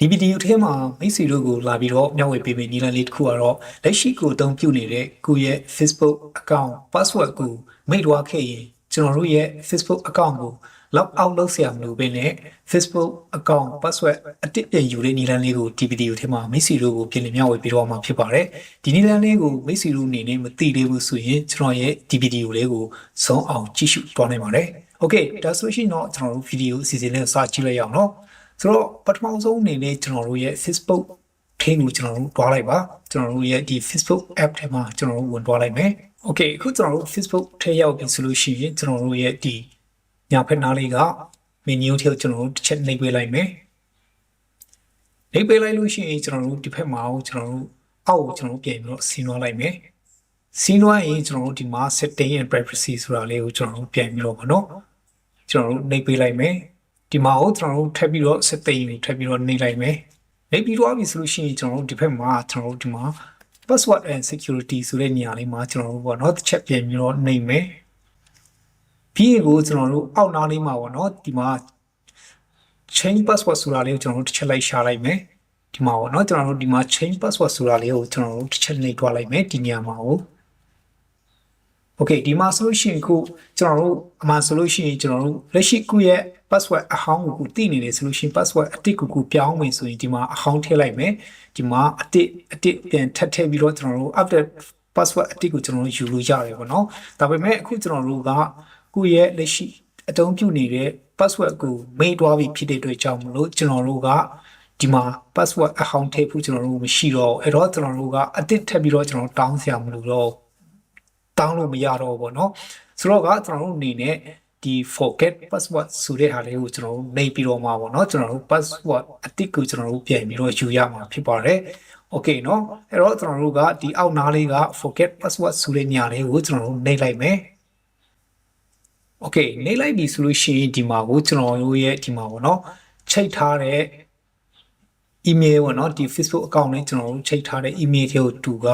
ဒီဗီဒီယိုထဲမှာမိတ်ဆွေတို့ကိုလာပြီးတော့မျှဝေပေးမယ့်နည်းလမ်းလေးတစ်ခုကတော့လက်ရှိကိုအသုံးပြုနေတဲ့ကိုယ့်ရဲ့ Facebook account password ကိုမိတ်ဝါခဲ့ရင်ကျွန်တော်တို့ရဲ့ Facebook account ကို log out လုပ်ဆရာမလိုဘဲနဲ့ Facebook account password အတစ်ပြန်ယူတဲ့နည်းလမ်းလေးကိုဒီဗီဒီယိုထဲမှာမိတ်ဆွေတို့ကိုပြင်လည်မျှဝေပေးတော့မှာဖြစ်ပါတယ်ဒီနည်းလမ်းလေးကိုမိတ်ဆွေတို့အနေနဲ့မသိသေးဘူးဆိုရင်ကျွန်တော်ရဲ့ဒီဗီဒီယိုလေးကိုဇုံအောင်ကြည့်ရှုသွားနိုင်ပါတယ် Okay ဒါဆိုရှင်တော့ကျွန်တော်တို့ဗီဒီယိုအစီအစဉ်လေးကိုစကြည့်လိုက်ရအောင်နော် ဆိုတော့ပထမဆုံးအနေနဲ့ကျွန်တော်တို့ရဲ့ Facebook ထိန်းကိုကျွန်တော်တို့တွားလိုက်ပါကျွန်တော်တို့ရဲ့ဒီ Facebook app ထဲမှာကျွန်တော်တို့ဝင်တွားလိုက်မယ်။ Okay အခုကျွန်တော်တို့ Facebook ထဲရောက်ပြီဆိုလို့ရှိရင်ကျွန်တော်တို့ရဲ့ဒီညာဖက်နားလေးက menu ထဲကိုကျွန်တော်တို့တစ်ချက်နှိပ်ပေးလိုက်မယ်။နှိပ်ပေးလိုက်လို့ရှိရင်ကျွန်တော်တို့ဒီဘက်မှာကိုကျွန်တော်တို့အောက်ကိုကျွန်တော်တို့ပြင်ပြီးတော့ဆင်းသွားလိုက်မယ်။ဆင်းသွားရင်ကျွန်တော်တို့ဒီမှာ setting and privacy ဆိုတာလေးကိုကျွန်တော်တို့ပြင်ပြီးတော့ပါနော်။ကျွန်တော်တို့နှိပ်ပေးလိုက်မယ်။ ဒီမှာကိုကျွန်တော်တို့ထပ်ပြီးတော့စစ်သိမ်းတွေထပ်ပြီးတော့နေလိုက်မယ်နေပြီးတော့ပြီဆိုလို့ရှိရင်ကျွန်တော်တို့ဒီဘက်မှာကျွန်တော်တို့ဒီမှာ password and security ဆိုတဲ့နေရာလေးမှာကျွန်တော်တို့ပေါ့နော်တစ်ချက်ပြင်ပြီးတော့နေမယ်ပြီးရင်ကိုကျွန်တော်တို့အောက်နားလေးမှာပေါ့နော်ဒီမှာ change password ဆိုတာလေးကိုကျွန်တော်တို့တစ်ချက်လိုက်ရှာလိုက်မယ်ဒီမှာပေါ့နော်ကျွန်တော်တို့ဒီမှာ change password ဆိုတာလေးကိုကျွန်တော်တို့တစ်ချက်နှိပ်ထွားလိုက်မယ်ဒီညမှာကို Okay ဒီမှာဆိုလို့ရှိရင်ခုကျွန်တော်တို့အမှန်ဆိုလို့ရှိရင်ကျွန်တော်တို့လက်ရှိခုရဲ့ password အဟောင်းကိုခုတည်နေတယ်ဆိုလို့ရှိရင် password အတစ်ကိုခုပြောင်းဝင်ဆိုရင်ဒီမှာအဟောင်းထည့်လိုက်မယ်ဒီမှာအတစ်အတစ်ပြန်ထပ်ထည့်ပြီးတော့ကျွန်တော်တို့ update password အတစ်ကိုကျွန်တော်တို့ယူလို့ရတယ်ပေါ့နော်ဒါပေမဲ့အခုကျွန်တော်တို့ကခုရဲ့လက်ရှိအသုံးပြုနေတဲ့ password ကိုမေ့သွားပြီဖြစ်တဲ့အတွက်ကြောင့်မလို့ကျွန်တော်တို့ကဒီမှာ password အဟောင်းထည့်ဖို့ကျွန်တော်တို့မရှိတော့အဲ့တော့ကျွန်တော်တို့ကအတစ်ထပ်ပြီးတော့ကျွန်တော်တောင်းစရာမလိုတော့တောင်းလို့မရတော့ဘူးပေါ့နော်ဆိုတော့ကကျွန်တော်တို့အနေနဲ့ ဒီ forget password ဆိုတဲ့ဟာလေးကိုကျွန်တော်တို့နှိပ်ပြီးတော့မှာပေါ့နော်ကျွန်တော်တို့ password အတိတ်ကိုကျွန်တော်တို့ပြန်ပြီးတော့ယူရမှာဖြစ်ပါတယ် okay เนาะအဲ့တော့ကျွန်တော်တို့ကဒီအောက်နားလေးက forget password ဆိုတဲ့ညာလေးကိုကျွန်တော်တို့နှိပ်လိုက်မယ် okay နှိပ်လိုက်ပြီဆိုလို့ရှိရင်ဒီမှာကိုကျွန်တော်တို့ရဲ့ဒီမှာပေါ့နော်ချိတ်ထားတဲ့ email ပေါ့နော်ဒီ Facebook account နဲ့ကျွန်တော်တို့ချိတ်ထားတဲ့ email တွေကိုတူက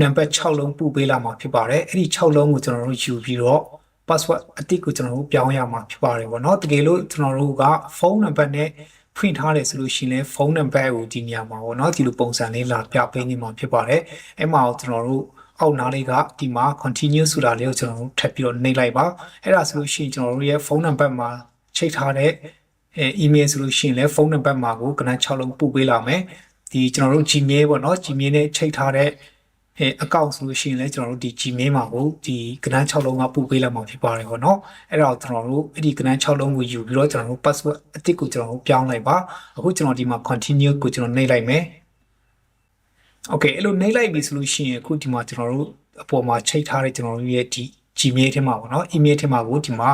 နံပါတ်6လုံးပို့ပေးလာမှာဖြစ်ပါတယ်အဲ့ဒီ6လုံးကိုကျွန်တော်တို့ယူပြီးတော့ password အတိတ်ကိုကျွန်တော်တို့ပြောင်းရမှာဖြစ်ပါတယ်ပေါ့နော်တကယ်လို့ကျွန်တော်တို့ကဖုန်းနံပါတ်နဲ့ဖွင့်ထားတယ်ဆိုလို့ရှိရင်လည်းဖုန်းနံပါတ်ကိုဒီနေရာမှာပေါ့နော်ဒီလိုပုံစံလေးလာပြပေးနေမှာဖြစ်ပါတယ်အဲ့မှာကျွန်တော်တို့အောက်နားလေးကဒီမှာ continue ဆိုတာလေးကိုကျွန်တော်တို့ထပ်ပြီးတော့နှိပ်လိုက်ပါအဲ့ဒါဆိုလို့ရှိရင်ကျွန်တော်တို့ရဲ့ဖုန်းနံပါတ်မှာချိန်ထားတဲ့အဲ email ဆိုလို့ရှိရင်လည်းဖုန်းနံပါတ်မှာကိုကနန်း6လုံးပို့ပေးလာမယ်ဒီကျွန်တော်တို့ Gmail ပေါ့နော် Gmail နဲ့ချိန်ထားတဲ့ အဲ account ဆိုလို့ရှိရင်လည်းကျွန်တော်တို့ဒီ Gmail မှာကိုဒီကနန်း6လုံးကပို့ပေးလာမှာဖြစ်ပါတယ်ပေါ့နော်အဲ့ဒါကိုကျွန်တော်တို့အဲ့ဒီကနန်း6လုံးကိုယူပြီးတော့ကျွန်တော်တို့ password အသစ်ကိုကျွန်တော်တို့ပြောင်းလိုက်ပါအခုကျွန်တော်ဒီမှာ continue ကိုကျွန်တော်နှိပ်လိုက်မယ် Okay အဲ့လိုနှိပ်လိုက်ပြီဆိုလို့ရှိရင်အခုဒီမှာကျွန်တော်တို့အပေါ်မှာချိန်ထားတဲ့ကျွန်တော်တို့ရဲ့ဒီ Gmail ထဲမှာပေါ့နော် email ထဲမှာကိုဒီမှာ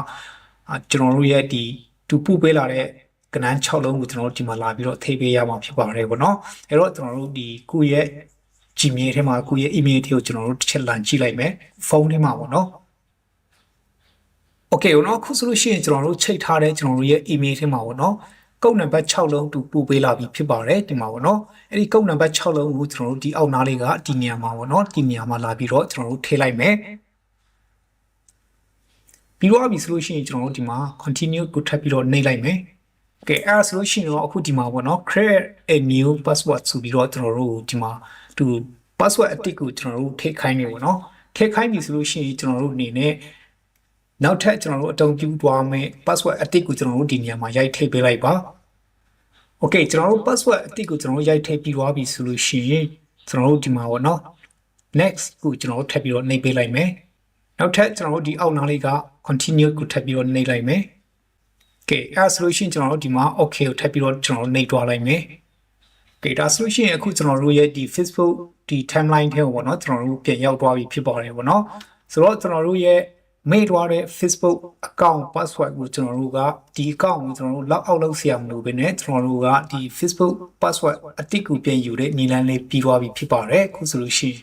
အာကျွန်တော်တို့ရဲ့ဒီတူပို့ပေးလာတဲ့ကနန်း6လုံးကိုကျွန်တော်တို့ဒီမှာလာပြီးတော့ထိပေးရမှာဖြစ်ပါတယ်ပေါ့နော်အဲ့တော့ကျွန်တော်တို့ဒီကိုယ့်ရဲ့ Gmail ထဲမှာကိုယ့်ရဲ့ email ထဲကိုကျွန်တော်တို့တစ်ချက်လန်ကြည့်လိုက်မယ်ဖုန်းထဲမှာပေါ့နော် Okay ဟုတ်နော်ခုဆိုလို့ရှိရင်ကျွန်တော်တို့ချိန်ထားတဲ့ကျွန်တော်တို့ရဲ့ email ထဲမှာပေါ့နော်ကုတ်နံပါတ်6လုံးတူပို့ပေးလာပြီဖြစ်ပါတယ်ဒီမှာပေါ့နော်အဲ့ဒီကုတ်နံပါတ်6လုံးကိုကျွန်တော်တို့ဒီအောက်နားလေးကဒီနေရာမှာပေါ့နော်ဒီနေရာမှာလာပြီးတော့ကျွန်တော်တို့ထည့်လိုက်မယ်ပြီးတော့ပြီဆိုလို့ရှိရင်ကျွန်တော်တို့ဒီမှာ continue ကိုထပ်ပြီးတော့နှိပ်လိုက်မယ် Okay အဲ့ဒါဆိုလို့ရှိရင်တော့အခုဒီမှာပေါ့နော် create a new password ဆိုပြီးတော့ကျွန်တော်တို့ဒီမှာသူ password အတစ်ကိုကျွန်တော်တို့ထည့်ခိုင်းနေပေါ့နော်ထည့်ခိုင်းပြီဆိုလို့ရှိရင်ကျွန်တော်တို့အနေနဲ့နောက်ထပ်ကျွန်တော်တို့အတုံးပြသွားမယ် password အတစ်ကိုကျွန်တော်တို့ဒီနေရာမှာရိုက်ထည့်ပေးလိုက်ပါ Okay ကျွန်တော်တို့ password အတစ်ကိုကျွန်တော်တို့ရိုက်ထည့်ပြီးသွားပြီဆိုလို့ရှိရင်ကျွန်တော်တို့ဒီမှာပေါ့နော် next ကိုကျွန်တော်တို့ထပ်ပြီးတော့နှိပ်ပေးလိုက်မယ်နောက်ထပ်ကျွန်တော်တို့ဒီအောက်နားလေးက continue ကိုထပ်ပြီးတော့နှိပ်လိုက်မယ် Okay အဲဆိုလို့ရှိရင်ကျွန်တော်တို့ဒီမှာ okay ကိုထပ်ပြီးတော့ကျွန်တော်တို့နှိပ်သွားလိုက်မယ် Okay ဒါဆိုလို့ရှိရင်အခုကျွန်တော်တို့ရဲ့ဒီ Facebook ဒီ timeline ထဲကိုပေါ့နော်ကျွန်တော်တို့ပြန်ရောက်သွားပြီဖြစ်ပါတယ်ပေါ့နော်ဆိုတော့ကျွန်တော်တို့ရဲ့မေ့သွားတဲ့ Facebook account password ကိုကျွန်တော်တို့ကဒီ account ကိုကျွန်တော်တို့ log out လုပ်ဆရာမလိုဘဲနဲ့ကျွန်တော်တို့ကဒီ Facebook password အတိတ်ကိုပြန်ယူတဲ့နည်းလမ်းလေးပြီးသွားပြီဖြစ်ပါတယ်အခုဆိုလို့ရှိရင်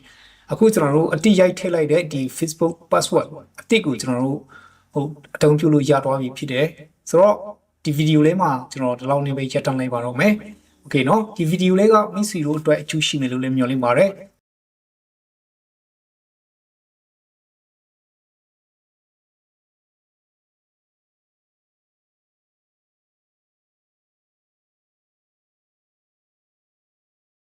အခုကျွန်တော်တို့အတိတ်ရိုက်ထည့်လိုက်တဲ့ဒီ Facebook password အတိတ်ကိုကျွန်တော်တို့ဟိုအတုံးပြုလို့ရသွားပြီဖြစ်တယ် ဆိုတော့ဒီဗီဒီယိုလေးမှာကျွန်တော်ဒီလောက်နေပဲရက်တန်းလိုက်ပါတော့မယ်โอเคเนาะဒီဗီဒီယိုလေးကမိတ်ဆွေတို့အတွက်အကျိုးရှိမယ်လို့လည်းမျှော်လင့်ပါတယ်